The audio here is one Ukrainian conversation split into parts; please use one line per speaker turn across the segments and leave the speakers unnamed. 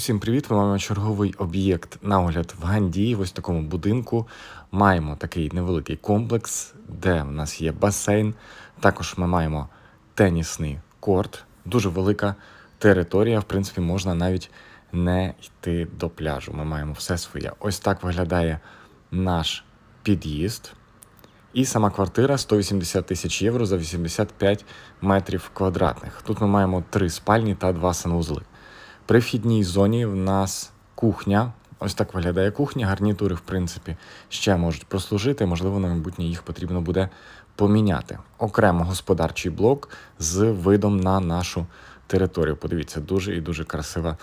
Усім привіт! Ми маємо черговий об'єкт на огляд в Ганді, в ось такому будинку. Маємо такий невеликий комплекс, де в нас є басейн. Також ми маємо тенісний корт, дуже велика територія. В принципі, можна навіть не йти до пляжу. Ми маємо все своє. Ось так виглядає наш під'їзд. І сама квартира 180 тисяч євро за 85 метрів квадратних. Тут ми маємо три спальні та два санвузли. При вхідній зоні в нас кухня. Ось так виглядає кухня. Гарнітури, в принципі, ще можуть прослужити. Можливо, на майбутнє їх потрібно буде поміняти. Окремо господарчий блок з видом на нашу територію. Подивіться, дуже і дуже красива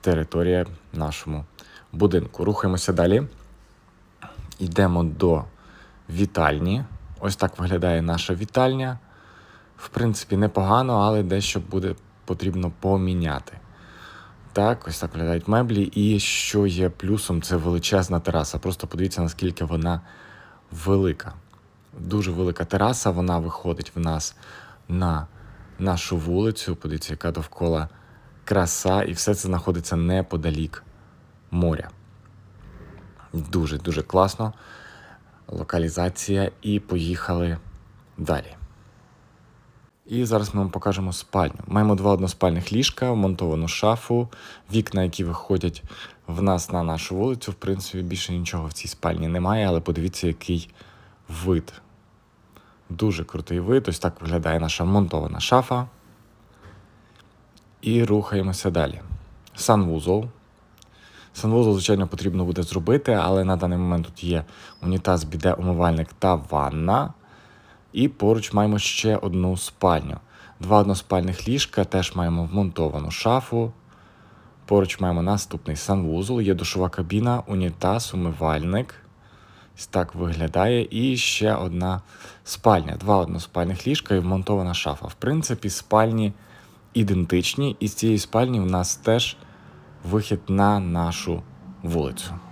територія нашому будинку. Рухаємося далі. Йдемо до вітальні. Ось так виглядає наша вітальня. В принципі, непогано, але дещо буде потрібно поміняти. Так, ось так виглядають меблі. І що є плюсом, це величезна тераса. Просто подивіться, наскільки вона велика. Дуже велика тераса, вона виходить в нас на нашу вулицю. Подивіться, яка довкола краса, і все це знаходиться неподалік моря. Дуже-дуже класно. Локалізація, і поїхали далі. І зараз ми вам покажемо спальню. Маємо два односпальних ліжка, вмонтовану шафу, вікна, які виходять в нас на нашу вулицю. В принципі, більше нічого в цій спальні немає, але подивіться, який вид. Дуже крутий вид. Ось так виглядає наша вмонтована шафа. І рухаємося далі. Санвузол. Санвузол, звичайно, потрібно буде зробити, але на даний момент тут є унітаз, біде, умивальник та ванна. І поруч маємо ще одну спальню. Два односпальних ліжка, теж маємо вмонтовану шафу. Поруч маємо наступний санвузол, є душова кабіна, унітаз, умивальник. Ось так виглядає. І ще одна спальня. Два односпальних ліжка і вмонтована шафа. В принципі, спальні ідентичні, і з цієї спальні в нас теж вихід на нашу вулицю.